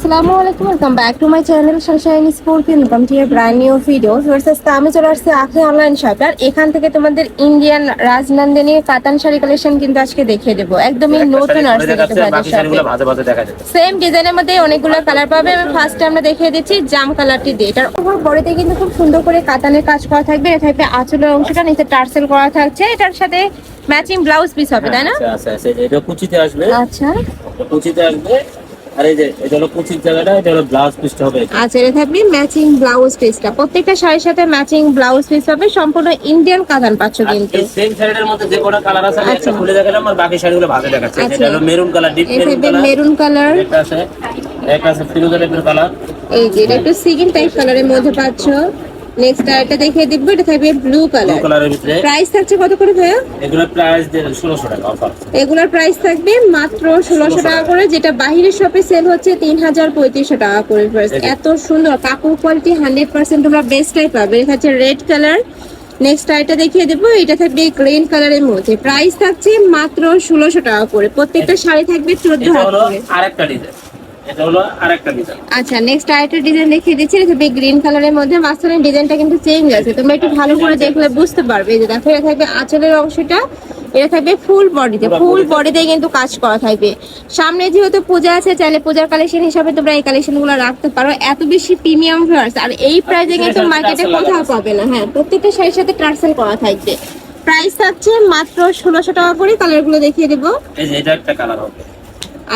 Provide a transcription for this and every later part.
আসসালামু আলাইকুম welcome back to my channel sunshine sport welcome to brand new video আজকে আমি চলে আসছি আখি অনলাইন শপ আর এখান থেকে তোমাদের ইন্ডিয়ান রাজনন্দিনী কাতান শাড়ি কালেকশন কিন্তু আজকে দেখিয়ে দেবো। একদমই নতুন আসছে সেম ডিজাইনের মধ্যে অনেকগুলো কালার পাবে। আমি ফার্স্টে আমরা দেখিয়ে দিচ্ছি জাম কালারটি দিয়ে। এটার উপর বডিতে কিন্তু খুব সুন্দর করে কাতানের কাজ করা থাকবে। এটা থাকবে আঁচলের অংশটা নিচে টার্সেল করা থাকছে। এটার সাথে ম্যাচিং ব্লাউজ পিস হবে তাই না? আচ্ছা আচ্ছা আচ্ছা, এটা কুচিতে আসবে। আচ্ছা। কুচিতে আসবে। আর এই যে এটা হলো কুচির জায়গাটা এটা হলো ব্লাউজ পিসটা হবে। আচ্ছা এটা থাকবে ম্যাচিং ব্লাউজ পিসটা প্রত্যেকটা শাড়ির সাথে ম্যাচিং ব্লাউজ পিস হবে সম্পূর্ণ ইন্ডিয়ান কাতান পাচ্ছ কিন্তু। সেম শাড়ির মধ্যে যে কোনো কালার আছে আমি একটা আচ্ছা। খুলে দেখালাম আর বাকি শাড়িগুলো ভাজে দেখাচ্ছে। আচ্ছা। এটা হলো maroon colour deep maroon colour maroon colour একটা আছে একটা আছে ফিরোজা টাইপের কালার এই যে এটা একটু সিগিন টাইপ কালারের মধ্যে পাচ্ছ। নেক্সট আরেকটা দেখিয়ে দিব এটা থাকবে ব্লু ব্লু কালার কালারের ভিতরে। প্রাইস থাকছে কত করে ভাইয়া? এগুলোর প্রাইস দিয়ে ষোলোশো টাকা অফার এগুলোর প্রাইস থাকবে মাত্র ষোলোশো টাকা করে যেটা বাহিরের শপে সেল হচ্ছে তিন হাজার পঁয়ত্রিশশো টাকা করে। এত সুন্দর কাপড় কোয়ালিটি হান্ড্রেড পার্সেন্ট তোমরা বেস্টটাই পাবে। এটা হচ্ছে রেড কালার নেক্সট আইটা দেখিয়ে দেবো এটা থাকবে গ্রিন কালারের মধ্যে। প্রাইস থাকছে মাত্র ষোলোশো টাকা করে। প্রত্যেকটা শাড়ি থাকবে চোদ্দ করে। আরেকটা ডিজাইন এটা হলো আরেকটা ডিজাইন আচ্ছা নেক্সট আরেকটা ডিজাইন দেখিয়ে দিচ্ছি এটা থাকবে গ্রিন কালারের মধ্যে মাঝখানে ডিজাইনটা কিন্তু চেঞ্জ আছে। তোমরা একটু ভালো করে দেখলে বুঝতে পারবে। যে দেখো এটা থাকবে আঁচলের অংশটা এটা থাকবে ফুল বডিতে ফুল। বডিতে কিন্তু কাজ করা থাকবে। সামনে যেহেতু পূজা আছে চাইলে পূজার কালেকশন হিসাবে তোমরা এই কালেকশনগুলো রাখতে পারো। এত বেশি প্রিমিয়াম ফ্লাওয়ার্স আর এই প্রাইসে কিন্তু মার্কেটে কোথাও পাবে না। হ্যাঁ প্রত্যেকটা শাড়ির সাথে টার্সেল করা থাকবে। প্রাইস থাকছে মাত্র ষোলোশো টাকা করে। কালারগুলো দেখিয়ে দেবো। এই যে এটা একটা কালার হবে।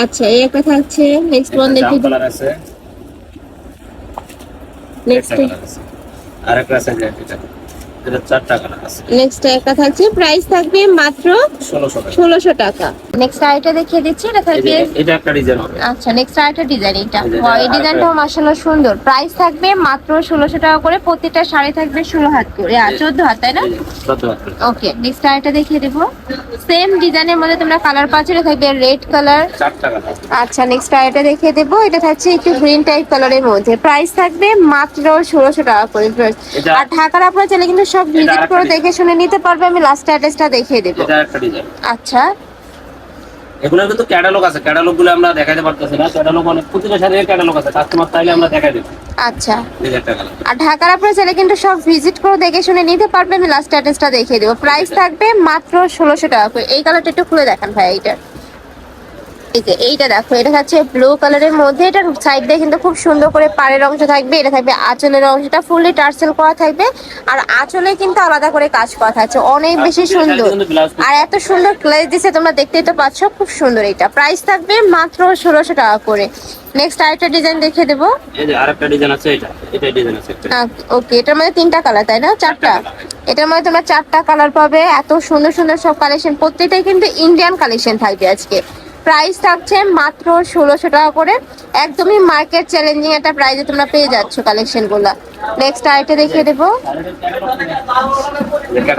আচ্ছা এই একটা থাকছে। নেক্সট ওয়ান দেখি কালার আছে। নেক্সট একটা কালার আছে। নেক্সট একটা থাকছে প্রাইস থাকবে মাত্র ষোলোশো টাকা। নেক্সট আইটা দেখিয়ে দিচ্ছি এটা থাকবে এটা একটা ডিজাইন হবে। আচ্ছা নেক্সট আইটা ডিজাইন এটা। এই যে ওয়াও, এই আরেকটা- ডিজাইনটাও মাশাআল্লাহ সুন্দর। প্রাইস থাকবে মাত্র ষোলোশো টাকা করে প্রত্যেকটা শাড়ি থাকবে ষোলো হাত করে। আর চোদ্দ হাত তাই না? হাত ওকে নেক্সট আইটা দেখিয়ে দেবো। সেম ডিজাইনের মধ্যে তোমরা কালার পাচ্ছ এটা থাকবে রেড কালার আচ্ছা নেক্সট আইটা দেখিয়ে দেবো এটা থাকছে একটু গ্রিন টাইপ কালারের মধ্যে। প্রাইস থাকবে মাত্র ষোলোশো টাকা করে আর ঢাকার আপনার চাইলে কিন্তু সব ভিজিট করে দেখে শুনে নিতে পারবে আমি লাস্ট অ্যাড্রেসটা দেখিয়ে দেবো। এটা একটা ডিজাইন আচ্ছা। এগুলোর কিন্তু ক্যাটালগ আছে ক্যাটালগগুলো আমরা দেখাতে পারতেছি না ক্যাটালগ অনেক প্রতিটা সাথে ক্যাটালগ আছে কাস্টমার চাইলে আমরা দেখাই দেবো। আচ্ছা। আর ঢাকার আপনার চাইলে কিন্তু সব ভিজিট করে দেখে শুনে নিতে পারবে আমি লাস্ট অ্যাড্রেসটা দেখিয়ে দেবো। প্রাইস থাকবে মাত্র ষোলোশো টাকা করে। এই কালারটা একটু খুলে দেখান ভাই এইটার। এই যে এইটা দেখো এটা হচ্ছে ব্লু কালারের মধ্যে। এটার সাইড দিয়ে কিন্তু খুব সুন্দর করে পাড়ের অংশ থাকবে এটা থাকবে আঁচলের অংশটা ফুললি টার্সেল করা থাকবে। আর আঁচলে কিন্তু আলাদা করে কাজ করা থাকছে অনেক বেশি সুন্দর। blouse piece আর এত সুন্দর ক্লেজ দিছে তোমরা দেখতেই তো পাচ্ছ খুব সুন্দর এটা। প্রাইস থাকবে মাত্র ষোলোশো টাকা করে। নেক্সট আরেকটা ডিজাইন দেখে দেবো। এই যে আরেকটা ডিজাইন আছে এটা এটা ডিজাইন আছে ওকে এটার মধ্যে তিনটা কালার তাই না? চারটা এটার মধ্যে তোমরা চারটা কালার পাবে এত সুন্দর সুন্দর সব কালেকশন প্রত্যেকটাই কিন্তু ইন্ডিয়ান কালেকশন থাকবে আজকে। প্রাইস থাকছে মাত্র ষোলোশো টাকা করে। একদমই মার্কেট চ্যালেঞ্জিং একটা প্রাইসে তোমরা পেয়ে যাচ্ছ কালেকশনগুলা। নেক্সট আরেকটা দেখিয়ে দেবো। দেখা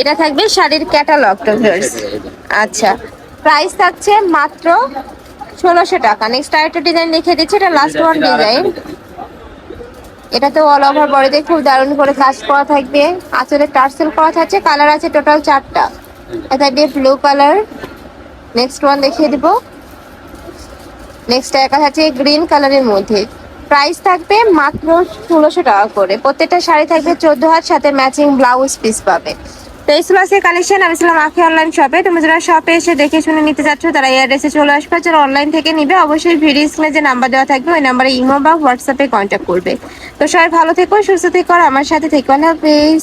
এটা থাকবে শাড়ির ক্যাটালগ আচ্ছা। প্রাইস থাকছে মাত্র ষোলোশো টাকা। নেক্সট আরেকটা ডিজাইন দেখিয়ে দিচ্ছি, এটা লাস্ট ওয়ান ডিজাইন এটাতে অল ওভার বডিতে খুব দারুণ করে কাজ করা থাকবে। আঁচলে টার্সেল করা থাকছে কালার আছে টোটাল চারটা। এটা থাকবে ব্লু কালার নেক্সট ওয়ান দেখিয়ে দিব। নেক্সট একটা আছে গ্রিন কালারের মধ্যে। প্রাইস থাকবে মাত্র ষোলোশো টাকা করে। প্রত্যেকটা শাড়ি থাকবে চোদ্দ হাত, সাথে ম্যাচিং ব্লাউজ পিস পাবে। তো এই ছিল আজকে কালেকশন আমি ছিলাম আখি অনলাইন শপে তুমি যারা শপে এসে দেখে শুনে নিতে চাচ্ছ, তারা এই অ্যাড্রেসে চলে আসবে। যারা অনলাইন থেকে নিবে, অবশ্যই ভিডিও স্ক্রিনে যে নাম্বার দেওয়া থাকবে, ওই নাম্বারে ইমো বা হোয়াটসঅ্যাপে কন্ট্যাক্ট করবে। তো সবাই ভালো থেকো, সুস্থ থেকো, আর আমার সাথে থেকো। আল্লাহ হাফেজ।